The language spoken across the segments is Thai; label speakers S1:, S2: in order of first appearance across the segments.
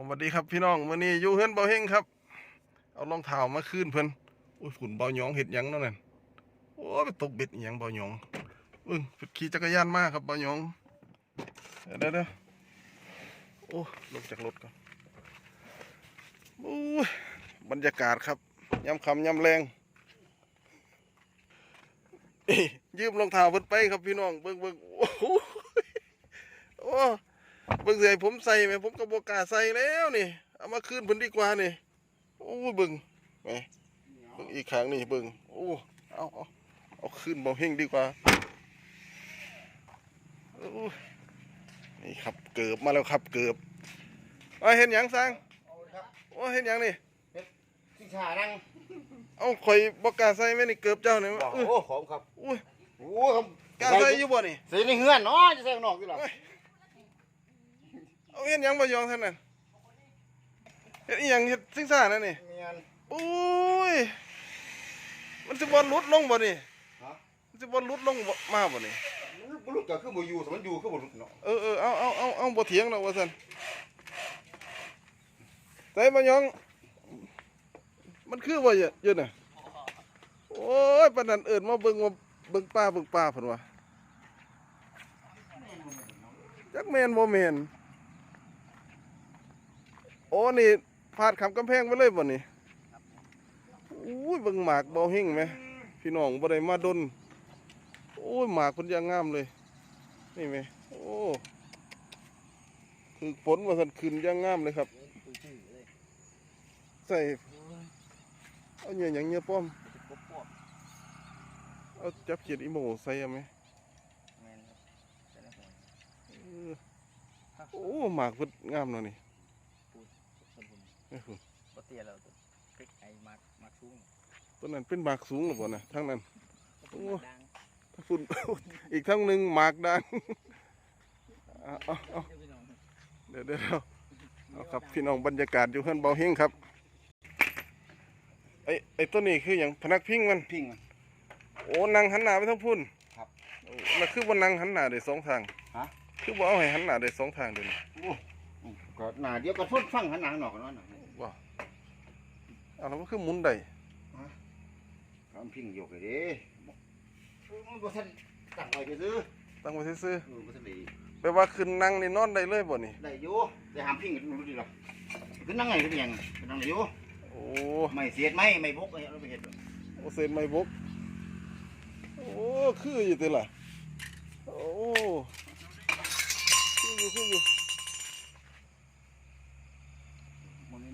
S1: ผมสวัสดีครับพี่น้องวันนี้อยู่เฮือนเบาเฮงครับ เอารองเท้ามาคืนเพิ่นอุ้ยฝุ่นเบาหยองเห็ดยังนั่นน่ะโอ้ไปตกเบ็ดอหยังเบาหยองเอึ้งขี่จักรยานมากครับเบาหยองเดี๋ยวเดี๋ยวเดี๋ยวโอ้ลงจากรถก่อนโอ้ยบรรยากาศครับยำคำยำแรงยยืมรองเท้าเพิ่นไปครับพี่น้องเบิ่งเบิ่งโอ้โหโอ้ เบิ่งเสียผมใส่ไหมผมก็บอกกล้าใส่แล้วนี่เอามาคืนเพิ่นดีกว่านี่โอ้ยเบิ่งแหมเบิ่งอีกครั้งนี่เบิ่งโอ้เอาเอาเอาคืนบ่เฮงดีกว่าโอ้ยนี่ครับเกิบมาแล้วครับเกิบเอาเห็นหยังสัง
S2: เอาเลยครับ
S1: โอ้เห็นหยังนี่
S2: สิชานั่ง
S1: เอาข่อยบอกกล้าใส่ไหมนี่เกิบเจ้านี่
S2: บอก
S1: อื้อ
S2: โอ้ของครับ
S1: อุ้ย
S2: โอ้ครับ
S1: กล้าใส่อยู่บ่นี่
S2: ใส่ในเฮือนเนาะจะใส่ข้างนอกอยู่หรอ
S1: เอาเห็นหยังบ่ยองท่านนั่นเฮ็ดอีหยังเฮ็ดซิ่งซ่านั่นนี่
S2: เมียน
S1: โอ้ยมันจะบอลลุดลงบ่นี่
S2: ฮะ
S1: มันจะบอลลุดลงบ่มาบ่นี่
S2: บุรุษก็คือบ่อยู่แต่มันอยู่คือบ่รุษเนาะ
S1: เออเออเอาเอาเอาเอาบ่เถียงดอกว่าซั่นใส่บ่ยอง มันคือบ่เยอะเยอะน่ะโอ้ยปานนั้นเอิ้นมาเบิ่งว่าเบิ่งป้าเบิ่งป้าเพิ่นว่าจักแม่นบ่แม่นโอ้นี่พาดขำกำแพงไปเลยบ่นี่อุ้ยเบิ่งหมากเบาหิ่งไหมพี่น้องบ่ได้มาดนโอ้ยหมากเพิ่นอย่างงามเลย นี่ไหมโอ้คือฝนว่าสันขึ้นอย่างงามเลยครับ ใส่เอาเหยื่อหยังเหยื่อป้อมเอาจับเขียดอีโมใส่เอาไหมเออโอ้หมากเพิ่นงามเนาะนี่นี่คุณ
S3: บ่เตี้ยแล้วตัวพริกไอ้มักมักสูง
S1: ต้นนั้นเป็นหมากสูงหรือเปล่านะทั้งนั้น โอ้
S3: ดัง
S1: ฝุ่น อีกทั้งหนึ่งหมากดังเอาเอาเอา
S3: เดี๋ยวพี่น้อง
S1: เดี๋ยวเดี๋ยว เอาครับพี่น้องบรรยากาศอยู่เพื่อนเบาเฮงครับไอ้ไอ้ต้นนี้คืออย่างพนักพิงมัน
S2: พิงมัน
S1: โอ้นั่งหันหน้าไปทางพุ่น
S2: ครับ
S1: โอ้แล้วคือว่านั่งหันหน้าได้สองทาง
S2: ฮะ
S1: คือว่าเอาให้หันหน้าได้สองทางเดี๋ยวนี้
S2: โอ้ก็หน้าเดียวก็ทนฟังหันหน้าข้างนอกกันเนาะ
S1: ว้า เอาแล้วมันคือหมุนได้
S2: ทำพิงอยู่เลยเด้มันบ่ทันตั้งไว้ซื่อ
S1: ตั้งไว้ซื่อ
S2: ๆเออบ่ทันได้
S1: ๆแปลว่าขึ้นนั่งนี่นอนได้เลยบ่นี่
S2: ได้อยู่แต่ห้ามพิงรู้ดิล่ะคือนั่งไงคือเป็นหยังคือนั่งได้อยู่
S1: โอ้
S2: ไม่เสียดไม่ไม่บกอะไรเราไปเฮ็ด
S1: โอเซนไม่บกโอ้คืออยู่ติล่ะโอ้คืออยู่คืออยู่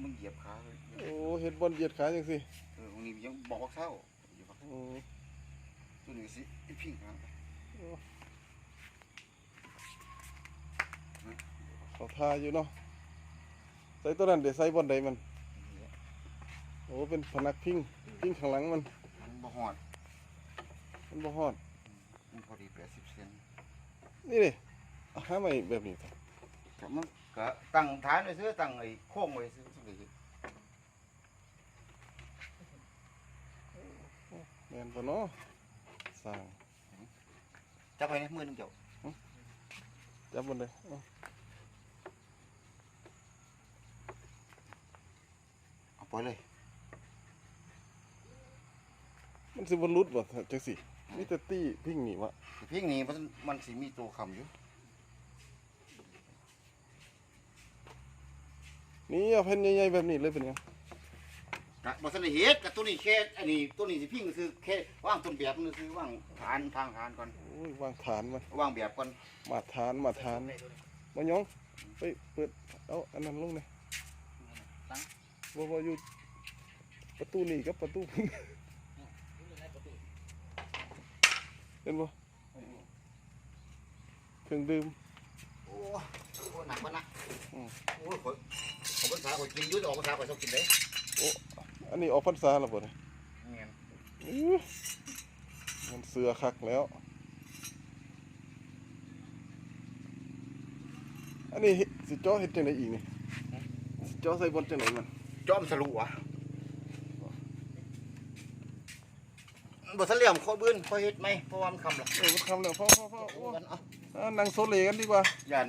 S2: มันนี่มึงเหยียบขาเลย
S1: โอ้เห็ดบอลเหยียดขาจังสิ
S2: เออมึงนี่ยังบอกว่าเข้าอยู่ครับ
S1: โอ้
S2: ตัวนี้สิไอ้พิงครับ
S1: เขาทาอยู่เนาะใส่ตัวนั้นเดี๋ยวใส่บอลใดมัน โอ้เป็นพนักพิงพิงข้างหลังมัน
S2: มันบ่ฮอด
S1: มันบ่ฮอด
S2: มันพอดี80เซน
S1: นี่ดิหาไม่แบบนี้ครับ
S2: ครับมัน ก็ตั้งฐานไว้ซื้อตั้งไอ้โค้งไว้ซื้อสักที
S1: แม่นบ่เนาะสร้าง
S2: จับไปในมือหนึงเจ้า
S1: จับบอลใดเอ้า
S2: เอาไปเลย
S1: มันสิบ่หลุดบ่จังสิมีแต่ตี้พิงนี่วะ
S2: พิงนี่มันมันสิมีตัวค้ำอยู่
S1: นี่เอาแผ่นใหญ่ๆแบบนี้เลยเป็นไง
S2: กะบ่ทันได้เฮ็ดกะตัวนี้แค่อันนี้ตัวนี้สิพิงก็คือแค่วางต้นแบบมันคือวางฐานทางฐานก่อน
S1: โอ้ยวางฐานมัน
S2: วางแบบก่อน
S1: มาฐานมาฐานมายองไปเปิดเอาอันนั้นลงเลยบ่บ่อยู่ประตูนี่กับประตูพุ่นเห็นบ่เครื่องดื่ม
S2: โอ้โหหนักกว่านะ
S1: อืม
S2: โอ้ย ข่อยของภาษาข่อยกินอยู่แต่ออกภาษาข่อยชอบกินเด้
S1: อันนี้ออกพรรษาแล้วบ่เนี่ย
S2: แม่น
S1: อื้อมันเสือคักแล้ว อันนี้เฮ็ดสิเจ่อเฮ็ดจังไดอีกนี่สิเจ่อใส่บนจังไดมัน
S2: จอมสรุอะ บ่ทันเหลี่ยมข้อบื้นข้อเฮ็ดไหมเพราะว่ามันคำหรอก
S1: เออมันคำแล้วพ่อพ่อพ่อ
S2: เอา
S1: โอ้
S2: กันเอา
S1: อ่านั่งโซเลกันดีกว่า
S2: อย่า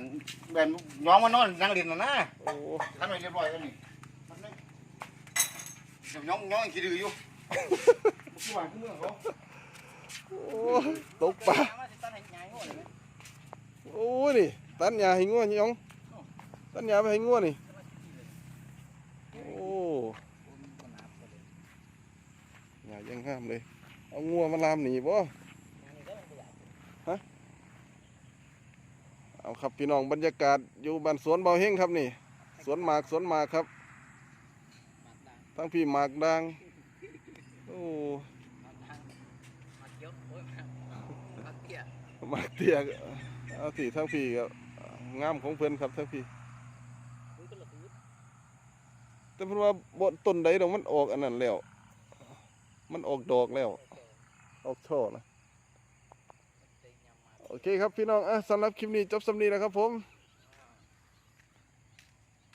S2: แบนย้อมมานอนนั่งเรียนน่ะนะ
S1: โอ้
S2: ทำให้เรียบร้อยแล้วนี่ทำได้เดี๋ยวย้อมย้อมขี้ดื้ออยู่ผู้ว่าผู้เมืองเขา
S1: โอ้ยตกปลา
S3: มาสิตันให้ใหญ่กว่าเลยไหม
S1: โอ้ยนี่ตันหญ้าให้งัวนี่หยองตันหญ้าไปให้งัวนี่โอ้
S3: มันหนาไปเลย
S1: หญ้ายังงามเลย เอางัวมาลามหนีบ่
S3: งานนี้ะ
S1: เอาครับพี่น้องบรรยากาศอยู่บ้านสวนเบาเฮงครับนี่ สวนหมากสวนหมากครับ ทั้งพี่หมากดังโอ้
S3: หมักดังหมักเยอะโอ้ยหมา
S1: กเตี้ยกเอาสิทั้งพี่ก็งามของเพิ่อนครับทั้งพี่แต่เพิ่นว่าบ่ต้นใดดอกมันออกอันนั้นแล้ว มันออกดอกแล้ว ออกท่อนะโอเคครับพี่น้องอะสำหรับคลิปนี้จบสำนีแล้วครับผม